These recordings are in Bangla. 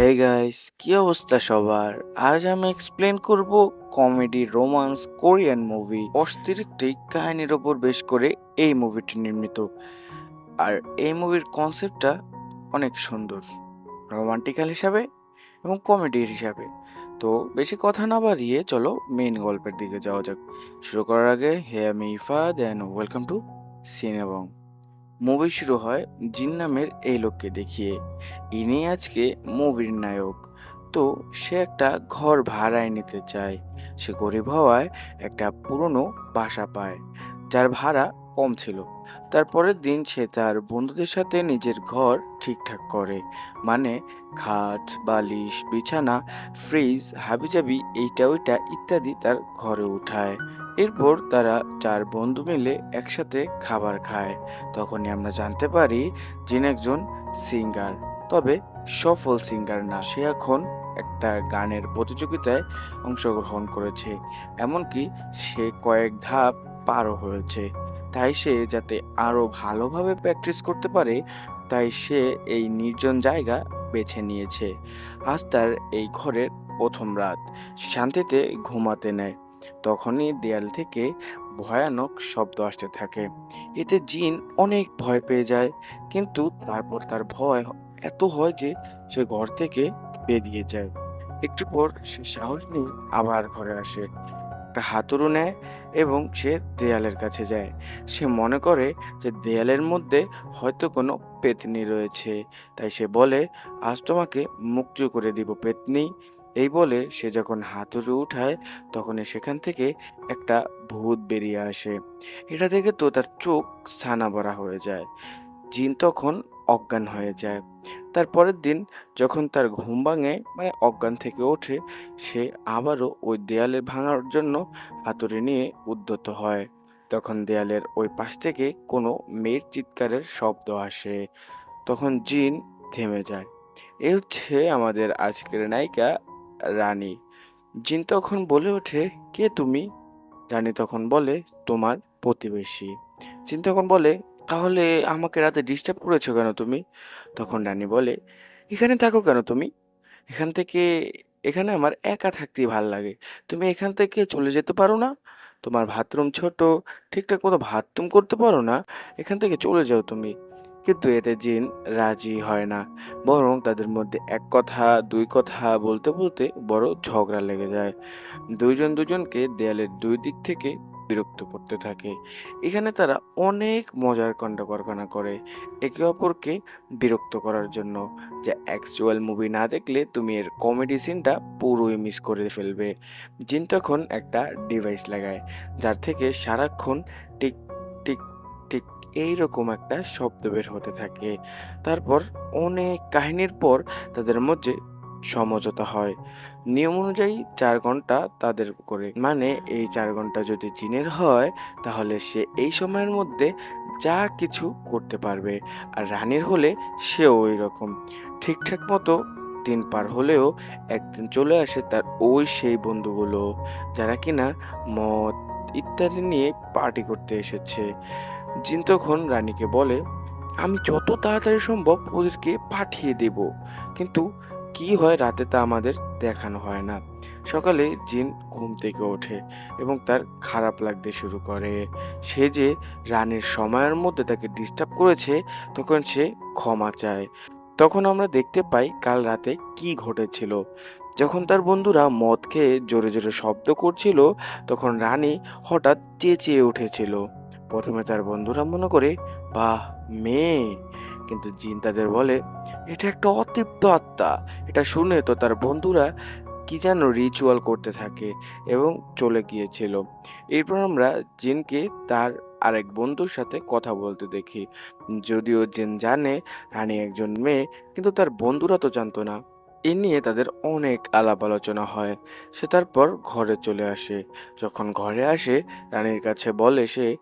হে গাইস কি অবস্থা সবার? আজ আমি এক্সপ্লেন করব কমেডি রোমান্স কোরিয়ান মুভি অস্থির একটি কাহিনীর ওপর বেশ করে এই মুভিটি নির্মিত। আর এই মুভির কনসেপ্টটা অনেক সুন্দর। রোমান্টিক্যাল হিসাবে এবং কমেডির হিসাবে। তো বেশি কথা না বাড়িয়ে চলো মেইন গল্পের দিকে যাওয়া যাক। শুরু করার আগে হে আমি ইফা দেন ওয়েলকাম টু সিনেবং মুভি শুরু হয় জিন নামের এই লোককে দেখিয়ে। ইনি আজকে মুভির নায়ক। তো সে একটা ঘর ভাড়ায় নিতে চায়। সে গরিব হওয়ায় একটা পুরনো বাসা পায়। যার ভাড়া কম ছিল। তারপরের দিন সে তার বন্ধুদের সাথে নিজের ঘর ঠিকঠাক করে। মানে খাট, বালিশ, বিছানা, ফ্রিজ, হাবিজাবি, এইটা, ওইটা ইত্যাদি তার ঘরে উঠায়। এরপর তারা চার বন্ধু মিলে একসাথে খাবার খায়। তখনই আমরা জানতে পারি যিনি একজন সিঙ্গার। তবে সফল সিঙ্গার না, সে এখন একটা গানের প্রতিযোগিতায় অংশগ্রহণ করেছে। এমনকি সে কয়েক ধাপ পারও হয়েছে। তাই সে যাতে আরও ভালোভাবে প্র্যাকটিস করতে পারে, তাই সে এই নির্জন জায়গা বেছে নিয়েছে। আজ তার এই ঘরের প্রথম রাত। শান্তিতে ঘুমাতে নেয়। তখনই দেয়াল থেকে ভয়ানক শব্দ আসতে থাকে। এতে জিন অনেক ভয় পেয়ে যায়, কিন্তু তারপর তার ভয় এত হয় যে সে ঘর থেকে বেরিয়ে যায়। একটু পর সে সাহস নিয়ে আবার ঘরে আসে। একটা হাতুড়ু নেয় এবং সে দেয়ালের কাছে যায়। সে মনে করে যে দেয়ালের মধ্যে হয়তো কোনো পেতনি রয়েছে। তাই সে বলে, আজ তোমাকে মুক্তি করে দিব পেতনি। এই বলে সে যখন হাতুড়ি উঠায় তখনই সেখান থেকে একটা ভূত বেরিয়ে আসে। এটা দেখে তো তার চোখ ছানা ভরা হয়ে যায়। জিন তখন অজ্ঞান হয়ে যায়। তার পরের দিন যখন তার ঘুম ভাঙে মানে অজ্ঞান থেকে ওঠে, সে আবারও ওই দেয়ালে ভাঙার জন্য হাতুড়ি নিয়ে উদ্যত হয়। তখন দেয়ালের ওই পাশ থেকে কোনো মেয়ের চিৎকারের শব্দ আসে। তখন জিন থেমে যায়। এ হচ্ছে আমাদের আজকের নায়িকা রানী। জিন তখন বলে ওঠে, কে তুমি? রানী তখন বলে, তোমার প্রতিবেশী। জিন তখন বলে তাহলে আমাকে রাতে ডিস্টার্ব করেছ কেন তুমি? তখন রানী বলে, এখানে থাকো কেন তুমি? এখান থেকে, এখানে আমার একা থাকতেই ভালো লাগে। তুমি এখান থেকে চলে যেতে পারো না। তোমার বাথরুম ছোট, ঠিকঠাক মতো বাথরুম করতে পারো না। এখান থেকে চলে যাও তুমি। কিন্তু এতে জিন রাজি হয় না। বরং তাদের মধ্যে এক কথা, দুই কথা বলতে বলতে বড় ঝগড়া লেগে যায়। দুইজন দুজনকে দেয়ালের দুই দিক থেকে বিরক্ত করতে থাকে। এখানে তারা অনেক মজার কাণ্ড কারখানা করে একে অপরকে বিরক্ত করার জন্য। যে অ্যাকচুয়াল মুভি না দেখলে তুমি এর কমেডি সিনটা পুরোই মিস করে ফেলবে। জিন তখন একটা ডিভাইস লাগায়, যার থেকে সারাক্ষণ টিক টিক টিক এইরকম একটা শব্দ বের হতে থাকে। তারপর অনেক কাহিনীর পর তাদের মধ্যে সমঝোতা হয়। নিয়ম অনুযায়ী চার ঘণ্টা তাদের করে। মানে এই চার ঘণ্টা যদি জিনের হয়, তাহলে সে এই সময়ের মধ্যে যা কিছু করতে পারবে। আর রানীর হলে সেও ওই রকম ঠিকঠাক মতো দিন পার হলেও একদিন চলে আসে তার ওই সেই বন্ধুগুলো, যারা কিনা মদ ইত্যাদি নিয়ে পার্টি করতে এসেছে। জিন তখন রানীকে বলে, আমি যত তাড়াতাড়ি সম্ভব ওদেরকে পাঠিয়ে দেব। কিন্তু কি হয় রাতে তা আমাদের দেখানো হয় না। সকালে জিন ঘুম থেকে ওঠে এবং তার খারাপ লাগতে শুরু করে। সে যে রানীর সময়ের মধ্যে তাকে ডিস্টার্ব করেছে, তখন সে ক্ষমা চায়। তখন আমরা দেখতে পাই কাল রাতে কি ঘটেছিল। যখন তার বন্ধুরা মদ খেয়ে জোরে জোরে শব্দ করছিল, তখন রানী হঠাৎ চেঁচিয়ে উঠেছিল। প্রথমে তার বন্ধুরা মনে করে, বাহ, মেয়ে। কিন্তু জিন তাদের বলে, এটা একটা অতৃপ্ত আত্মা। এটা শুনে তো তার বন্ধুরা কি যেন রিচুয়াল করতে থাকে এবং চলে গিয়েছিল। এরপর আমরা জিনকে তার আরেক বন্ধুর সাথে কথা বলতে দেখি। যদিও জিন জানে রানী একজন মেয়ে, কিন্তু তার বন্ধুরা তো জানতো না। এ নিয়ে তাদের অনেক আলাপ আলোচনা হয়। সে তারপর ঘরে চলে আসে। যখন ঘরে আসে, রানীর কাছে বলে সে,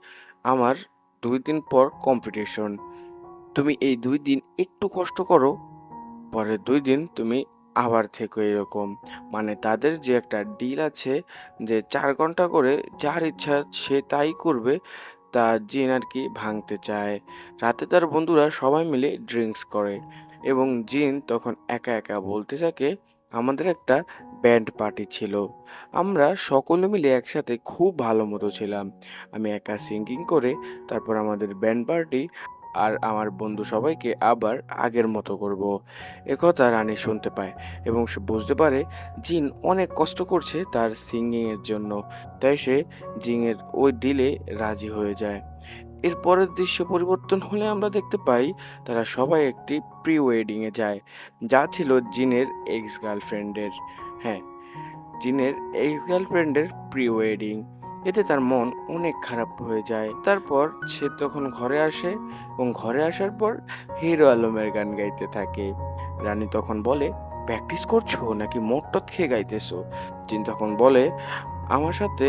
আমার দুই দিন পর কম্পিটিশন তুমি এই দুই দিন একটু কষ্ট করো, পরের দুই দিন তুমি আবার থেকে এরকম। মানে তাদের যে একটা ডিল আছে যে চার ঘণ্টা করে যার ইচ্ছা সে তাই করবে, তা জিন আর কি ভাঙতে চায়। রাতে তার বন্ধুরা সবাই মিলে ড্রিঙ্কস করে এবং জিন তখন একা একা বলতে থাকে, আমাদের একটা ব্যান্ড পার্টি ছিল। আমরা সকলে মিলে একসাথে খুব ভালো মতো ছিলাম। আমি একা সিঙ্গিং করে তারপর আমাদের ব্যান্ড পার্টি আর আমার বন্ধু সবাইকে আবার আগের মতো করব। একথা রানী শুনতে পায় এবং সে বুঝতে পারে জিন অনেক কষ্ট করছে তার সিঙ্গিংয়ের জন্য। তাই সে জিনের ওই ডিলে রাজি হয়ে যায়। এর পরের দৃশ্য পরিবর্তন হলে আমরা দেখতে পাই তারা সবাই একটি প্রি ওয়েডিংয়ে যায়। যা ছিল জিনের এক্স গার্লফ্রেন্ডের হ্যাঁ জিনের এক্স গার্লফ্রেন্ডের প্রি ওয়েডিং এতে তার মন অনেক খারাপ হয়ে যায়। তারপর সে তখন ঘরে আসে এবং ঘরে আসার পর হিরো আলমের গান গাইতে থাকে। রানী তখন বলে, প্র্যাকটিস করছ নাকি মোটট খেয়ে গাইতেছো? জিন তখন বলে, আমার সাথে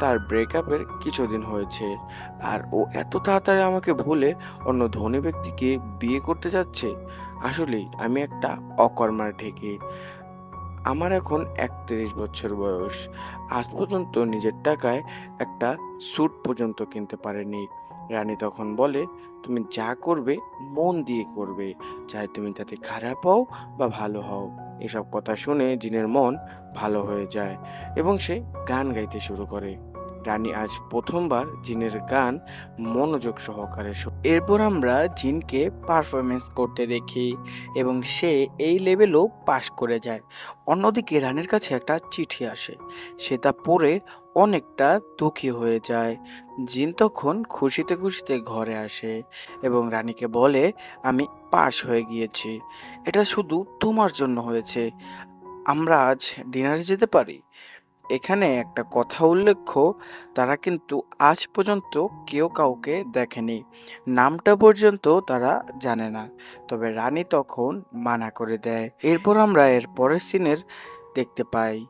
তার ব্রেকআপের কিছুদিন হয়েছে আর ও এত তাড়াতাড়ি আমাকে ভুলে অন্য ধনী ব্যক্তিকে বিয়ে করতে যাচ্ছে। আসলেই আমি একটা অকর্মার ঢেকে। আমার এখন একত্রিশ বছর বয়স। আজ পর্যন্ত নিজের টাকায় একটা স্যুট পর্যন্ত কিনতে পারেনি। রানী তখন বলে, তুমি যা করবে, মন দিয়ে করবে। চাই তুমি তাতে খারাপ হও বা ভালো হও। এসব কথা শুনে জিনের মন ভালো হয়ে যায় এবং সে গান গাইতে শুরু করে। রানী আজ প্রথমবার জিনের গান মনোযোগ সহকারে এরপর আমরা জিনকে পারফরমেন্স করতে দেখি এবং সে এই লেভেলও পাশ করে যায়। অন্যদিকে রানীর কাছে একটা চিঠি আসে সে তা পড়ে অনেকটা দুঃখী হয়ে যায়। জিন তখন খুশিতে খুশিতে ঘরে আসে এবং রানীকে বলে, আমি পাশ হয়ে গিয়েছি। এটা শুধু তোমার জন্য হয়েছে। আমরা আজ ডিনারে যেতে পারি? এখানে একটা কথা উল্লেখ্য, তারা কিন্তু আজ পর্যন্ত কেউ কাউকে দেখেনি। নামটা পর্যন্ত তারা জানে না, তবে রানী তখন মানা করে দেয়। এরপর আমরা এর পরের সিনের দেখতে পাই।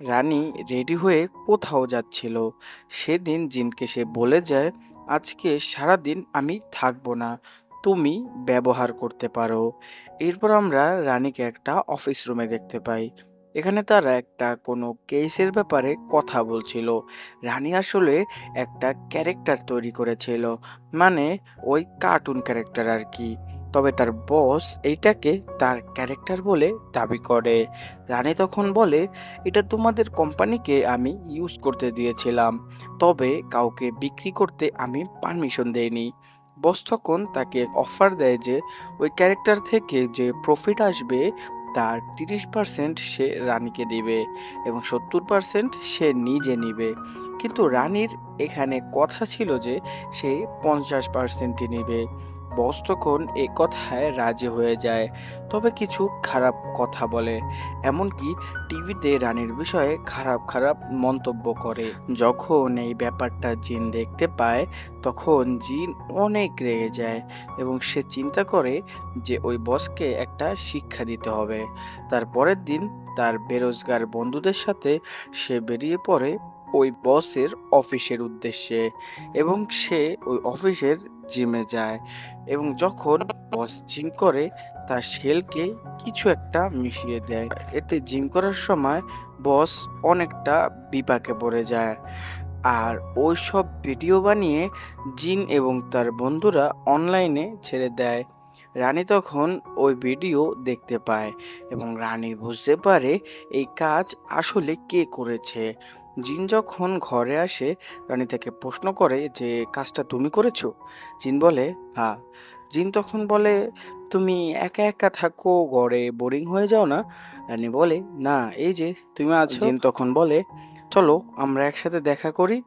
রানী রেডি হয়ে কোথাও যাচ্ছিল। সেদিন জিনকে সে বলে যায়, আজকে সারাদিন আমি থাকব না, তুমি ব্যবহার করতে পারো। এরপর আমরা রানীকে একটা অফিস রুমে দেখতে পাই। এখানে তারা একটা কোনো কেসের ব্যাপারে কথা বলছিল। রানী আসলে একটা ক্যারেক্টার তৈরি করেছিল মানে ওই কার্টুন ক্যারেক্টার আর কি। তবে তার বস এইটাকে তার ক্যারেক্টার বলে দাবি করে। রানী তখন বলে, এটা তোমাদের কোম্পানিকে আমি ইউজ করতে দিয়েছিলাম, তবে কাউকে বিক্রি করতে আমি পারমিশন দেইনি। বস তখন তাকে অফার দেয় যে, ওই ক্যারেক্টার থেকে যে প্রফিট আসবে তার তিরিশ পার্সেন্ট সে রানীকে দিবে এবং সত্তর পার্সেন্ট সে নিজে নিবে। কিন্তু রানীর এখানে কথা ছিল যে সে পঞ্চাশ পার্সেন্টই নেবে। বস তখন এ কথায় রাজি হয়ে যায়। তবে কিছু খারাপ কথা বলে, এমনকি টিভিতে রানীর বিষয়ে খারাপ খারাপ মন্তব্য করে। যখন এই ব্যাপারটা জিন দেখতে পায়, তখন জিন অনেক রেগে যায় এবং সে চিন্তা করে যে ওই বসকে একটা শিক্ষা দিতে হবে। তার পরের দিন তার বেরোজগার বন্ধুদের সাথে সে বেরিয়ে পড়ে ওই বসের অফিসের উদ্দেশ্যে এবং সে ওই অফিসের জিমে যায় এবং যখন বস জিম করে, তার শেলকে কিছু একটা মিশিয়ে দেয়। এতে জিম করার সময় বস অনেকটা বিপাকে পড়ে যায়। আর ওই সব ভিডিও বানিয়ে জিন এবং তার বন্ধুরা অনলাইনে ছেড়ে দেয়। রানী তখন ওই ভিডিও দেখতে পায় এবং রানী বুঝতে পারে এই কাজ আসলে কে করেছে। জিন যখন ঘরে আসে, রানী তাকে প্রশ্ন করে যে, কাজটা তুমি করেছ? জিন বলে হ্যাঁ জিন তখন বলে, তুমি একা একা থাকো, ঘরে বোরিং হয়ে যাও না? রানী বলে, না, এই যে, তুমি আছো? জিন তখন বলে, চলো, আমরা একসাথে দেখা করি।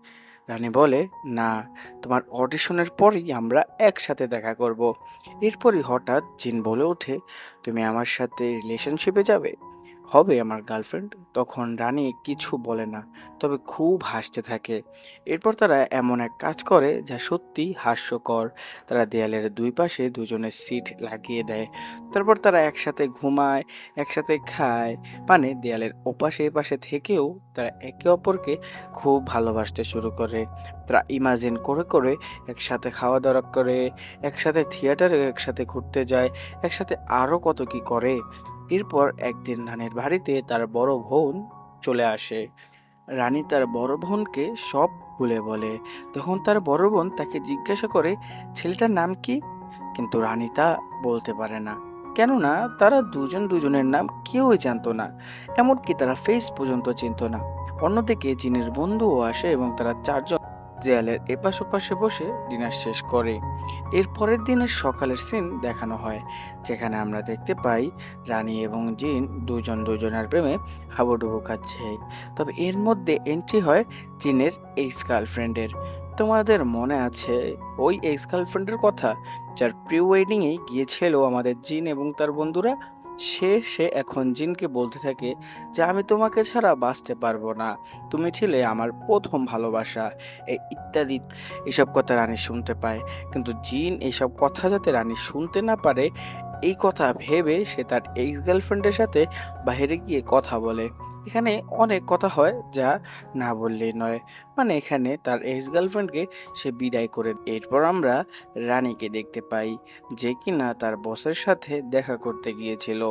রানী বলে, না, তোমার অডিশনের পরেই আমরা একসাথে দেখা করব। এরপরই হঠাৎ জিন বলে ওঠে, তুমি আমার সাথে রিলেশনশিপে যাবে? হবে আমার গার্লফ্রেন্ড তখন রানী কিছু বলে না, তবে খুব হাসতে থাকে। এরপর তারা এমন এক কাজ করে যা সত্যি হাস্যকর। তারা দেয়ালের দুই পাশে দুজনের সিট লাগিয়ে দেয়। তারপর তারা একসাথে ঘুমায়, একসাথে খায়। মানে দেয়ালের ওপাশে এপাশে থেকেও তারা একে অপরকে খুব ভালোবাসতে শুরু করে। তারা ইমাজিন করে করে একসাথে খাওয়া দাওয়া করে, একসাথে থিয়েটারে একসাথে ঘুরতে যায়, একসাথে আরও কত কি করে। এরপর একদিন রানীর বাড়িতে তার বড় বোন চলে আসে। রানী তার বড় বোনকে সব খুলে বলে। তখন তার বড় বোন তাকে জিজ্ঞাসা করে, ছেলেটার নাম কি? কিন্তু রানী তা বলতে পারে না। কেননা তারা দুজন দুজনের নাম কেউই জানতো না, এমনকি তারা ফেস পর্যন্ত চিনত না। অন্যদিকে জিনের বন্ধুও আসে এবং তারা চারজন দেয়ালের এপাশ ওপাশে বসে ডিনার শেষ করে। এর পরের দিনের সকালের সিন দেখানো হয়, যেখানে আমরা দেখতে পাই রানী এবং জিন দুজন দুজনের প্রেমে হাবুডুবু খাচ্ছে। তবে এর মধ্যে এন্ট্রি হয় জিনের এক্স গার্লফ্রেন্ডের তোমাদের মনে আছে ওই এক্স গার্লফ্রেন্ডের কথা, যার প্রি ওয়েডিংয়ে গিয়েছিল আমাদের জিন এবং তার বন্ধুরা? সে সে এখন জিনকে বলতে থাকে যে, আমি তোমাকে ছাড়া বাঁচতে পারব না। তুমি ছিলে আমার প্রথম ভালোবাসা। ইত্যাদি এসব কথা রানী শুনতে পায়। কিন্তু জিন এসব কথা যাতে রানী শুনতে না পারে, এই কথা ভেবে সে তার এক্স গার্লফ্রেন্ডের সাথে বাইরে গিয়ে কথা বলে। এখানে অনেক কথা হয় যা না বললেই নয়। মানে এখানে তার এক্স গার্লফ্রেন্ডকে সে বিদায় করে এরপর আমরা রানীকে দেখতে পাই, যে কিনা তার বসের সাথে দেখা করতে গিয়েছিল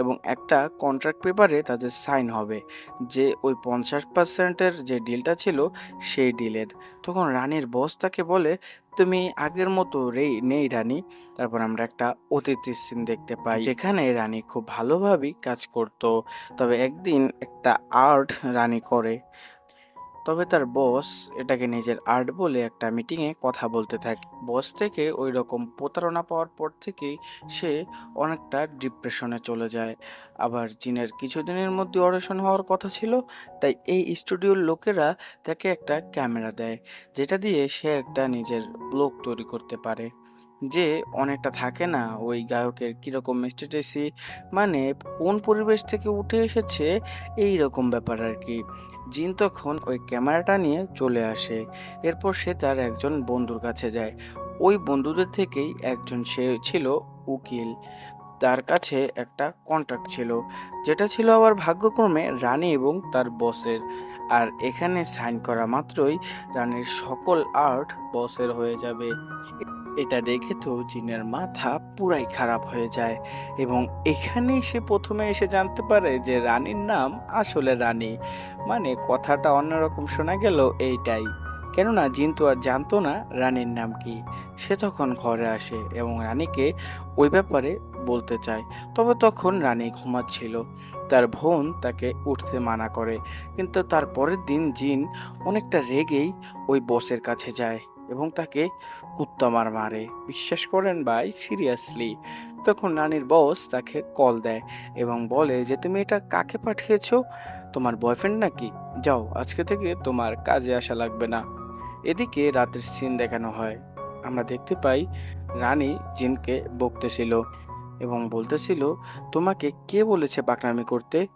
এবং একটা কন্ট্রাক্ট পেপারে তাদের সাইন হবে, যে ওই পঞ্চাশ পার্সেন্টের যে ডিলটা ছিল সেই ডিলের তখন রানীর বস তাকে বলে, তুমি আগের মতো রেই নেই রানী। তারপর আমরা একটা অতিথির সিন দেখতে পাই, যেখানে রানী খুব ভালোভাবেই কাজ করত। তবে একদিন একটা আর্ট রানী করে। তবে তার বস এটাকে নিজের আর্ট বলে একটা মিটিংয়ে কথা বলতে থাকে। বস থেকে ওই রকম প্রতারণা পাওয়ার পর থেকেই সে অনেকটা ডিপ্রেশনে চলে যায়। আবার জিনের কিছুদিনের মধ্যে অডিশন হওয়ার কথা ছিল, তাই এই স্টুডিওর লোকেরা তাকে একটা ক্যামেরা দেয়, যেটা দিয়ে সে একটা নিজের ব্লগ তৈরি করতে পারে। যে অনেকটা থাকে না ওই গায়কের কীরকম স্ট্যাটাসি মানে কোন পরিবেশ থেকে উঠে এসেছে এই রকম ব্যাপার আর কি। জিন তখন ওই ক্যামেরাটা নিয়ে চলে আসে। এরপর সে তার একজন বন্ধুর কাছে যায়। ওই বন্ধুদের থেকেই একজন সে ছিল উকিল। তার কাছে একটা কন্ট্রাক্ট ছিল, যেটা ছিল আবার ভাগ্যক্রমে রানী এবং তার বসের আর এখানে সাইন করা মাত্রই রানীর সকল আর্ট বসের হয়ে যাবে। এটা দেখে তো জিনের মাথা পুরাই খারাপ হয়ে যায় এবং এখানেই সে প্রথমে এসে জানতে পারে যে রানীর নাম আসলে রানী। মানে কথাটা অন্যরকম শোনা গেল এইটাই। কেননা জিন তো আর জানতো না রানীর নাম কি। সে তখন ঘরে আসে এবং রানীকে ওই ব্যাপারে বলতে চায়। তবে তখন রানী ঘুমাচ্ছিল। তার বোন তাকে উঠতে মানা করে। কিন্তু তার পরের দিন জিন অনেকটা রেগেই ওই বসের কাছে যায়। এবং তাকে কুত্তামার মারে বিশ্বাস করেন ভাই? সিরিয়াসলি তখন রানীর বস তাকে কল দেয় এবং বলে যে, তুমি এটা কাকে পাঠিয়েছো? তোমার বয়ফ্রেন্ড নাকি? যাও, আজকে থেকে তোমার কাজে আসা লাগবে না। এদিকে রাতের সিন দেখানো হয়। আমরা দেখতে পাই রানী জিনকে বকতেছিল এবং বলতেছিল, তোমাকে কে বলেছে পাকনামি করতে?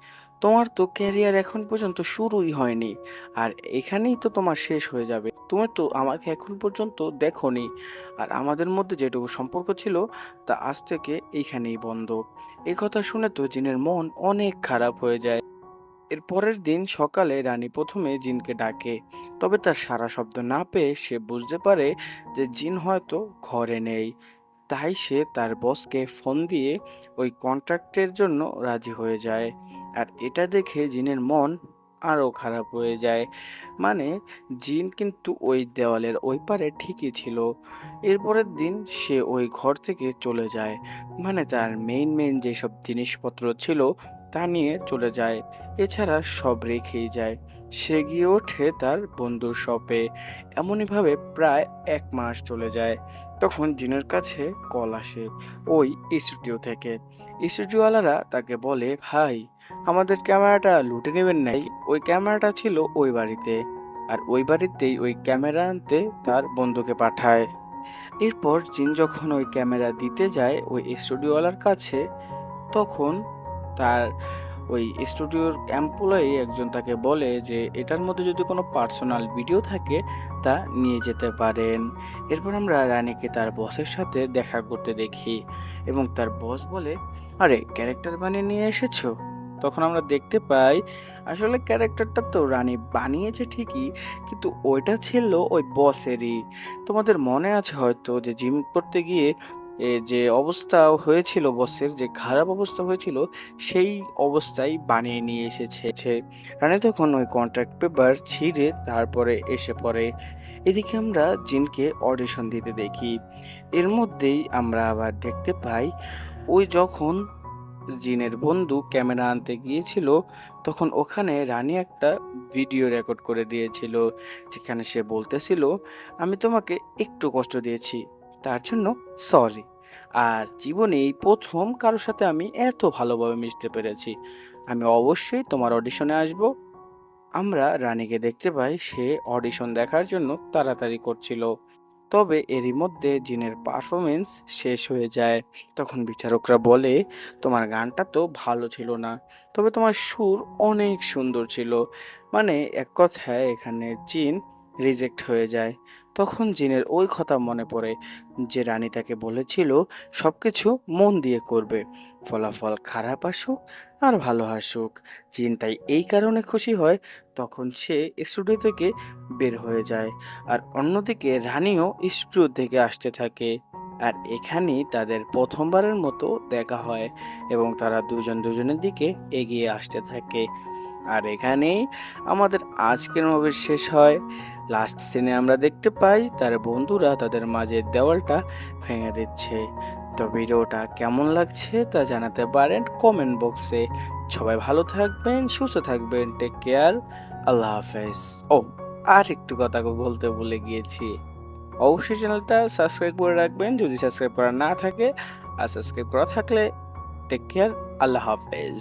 তোমার তো ক্যারিয়ার এখন পর্যন্ত শুরুই হয়নি, আর এখানেই তো তোমার শেষ হয়ে যাবে। তুমি তো আমাকে এখন পর্যন্ত দেখোনি, আর আমাদের মধ্যে যেটুকু সম্পর্ক ছিল, তা আজ থেকে এইখানেই বন্ধ। এই কথা শুনে তো জিনের মন অনেক খারাপ হয়ে যায়। এর পরের দিন সকালে রানী প্রথমে জিনকে ডাকে, তবে তার সারা শব্দ না পেয়ে সে বুঝতে পারে যে জিন হয়তো ঘরে নেই। তাই সে তার বসকে ফোন দিয়ে ওই কন্ট্রাক্টের জন্য রাজি হয়ে যায়। আর এটা দেখে জিনের মন আরও খারাপ হয়ে যায়। মানে জিন কিন্তু ওই দেওয়ালের ওই পারে ঠিকই ছিল। এরপরের দিন সে ওই ঘর থেকে চলে যায়। মানে তার মেইন মেইন যেসব জিনিসপত্র ছিল তা নিয়ে চলে যায়। এছাড়া সব রেখেই যায়। সে গিয়ে ওঠে তার বন্ধুর শপে এমনইভাবে প্রায় এক মাস চলে যায়। তখন জিনের কাছে কল আসে ওই স্টুডিও থেকে। স্টুডিওওয়ালারা তাকে বলে ভাই আমাদের ক্যামেরাটা লুটে নেবেন নাই। ওই ক্যামেরাটা ছিল ওই বাড়িতে। আর ওই বাড়িতেই ওই ক্যামেরা আনতে তার বন্ধুকে পাঠায়। এরপর জিন যখন ওই ক্যামেরা দিতে যায় ওই স্টুডিওওয়ালার কাছে, তখন তার ওই স্টুডিওর এমপ্লয়ি একজন তাকে বলে যে এটার মধ্যে যদি কোনো পার্সোনাল ভিডিও থাকে, তা নিয়ে যেতে পারেন। এরপর আমরা রানীকে তার বসের সাথে দেখা করতে দেখি এবং তার বস বলে, আরে, ক্যারেক্টার বানিয়ে নিয়ে এসেছ? তখন আমরা দেখতে পাই, আসলে ক্যারেক্টারটা তো রানী বানিয়েছে ঠিকই, কিন্তু ওইটা ছিল ওই বসেরই। তোমাদের মনে আছে হয়তো যে জিম করতে গিয়ে এ যে অবস্থা হয়েছিল বসের, যে খারাপ অবস্থা হয়েছিল, সেই অবস্থায় বানিয়ে নিয়ে এসেছে। রানী তখন ওই কন্ট্রাক্ট পেপার ছিঁড়ে তারপরে এসে পড়ে। এদিকে আমরা জিনকে অডিশন দিতে দেখি। এর মধ্যেই আমরা আবার দেখতে পাই, ওই যখন জিনের বন্ধু ক্যামেরা আনতে গিয়েছিল, তখন ওখানে রানী একটা ভিডিও রেকর্ড করে দিয়েছিল। যেখানে সে বলতেছিল, আমি তোমাকে একটু কষ্ট দিয়েছি। তার জন্য সরি আর জীবনে এই প্রথম কারোর সাথে আমি এত ভালোভাবে মিশতে পেরেছি। আমি অবশ্যই তোমার অডিশনে আসব। আমরা রানীকে দেখতে পাই, সে অডিশন দেখার জন্য তাড়াতাড়ি করছিল। তবে এরই মধ্যে জিনের পারফরমেন্স শেষ হয়ে যায়। তখন বিচারকরা বলে, তোমার গানটা তো ভালো ছিল না। তবে তোমার সুর অনেক সুন্দর ছিল। মানে এক কথায় এখানে জিন রিজেক্ট হয়ে যায়। তখন জিনের ওই কথা মনে পড়ে যে রানী তাকে বলেছিল সব কিছু মন দিয়ে করবে। ফলাফল খারাপ আসুক আর ভালো আসুক। জিন তাই এই কারণে খুশি হয়, তখন সে স্টুডিও থেকে বের হয়ে যায়। আর অন্যদিকে রানীও স্টুডিও থেকে আসতে থাকে। আর এখানেই তাদের প্রথমবারের মতো দেখা হয় এবং তারা দুজন দুজনের দিকে এগিয়ে আসতে থাকে। আর এখানেই আমাদের আজকের মুভির শেষ হয়। লাস্ট সিনে আমরা দেখতে পাই তার বন্ধুরা তাদের মাঝে দেওয়ালটা ভেঙে দিচ্ছে। তো ভিডিওটা কেমন লাগছে তা জানাতে পারেন কমেন্ট বক্সে সবাই ভালো থাকবেন, সুস্থ থাকবেন টেক কেয়ার আল্লাহ হাফেজ। ও, আর একটু কথা বলতে ভুলে গিয়েছি। অবশ্যই চ্যানেলটা সাবস্ক্রাইব করে রাখবেন, যদি সাবস্ক্রাইব করা না থাকে, আর সাবস্ক্রাইব করা থাকলে টেক কেয়ার আল্লাহ হাফেজ।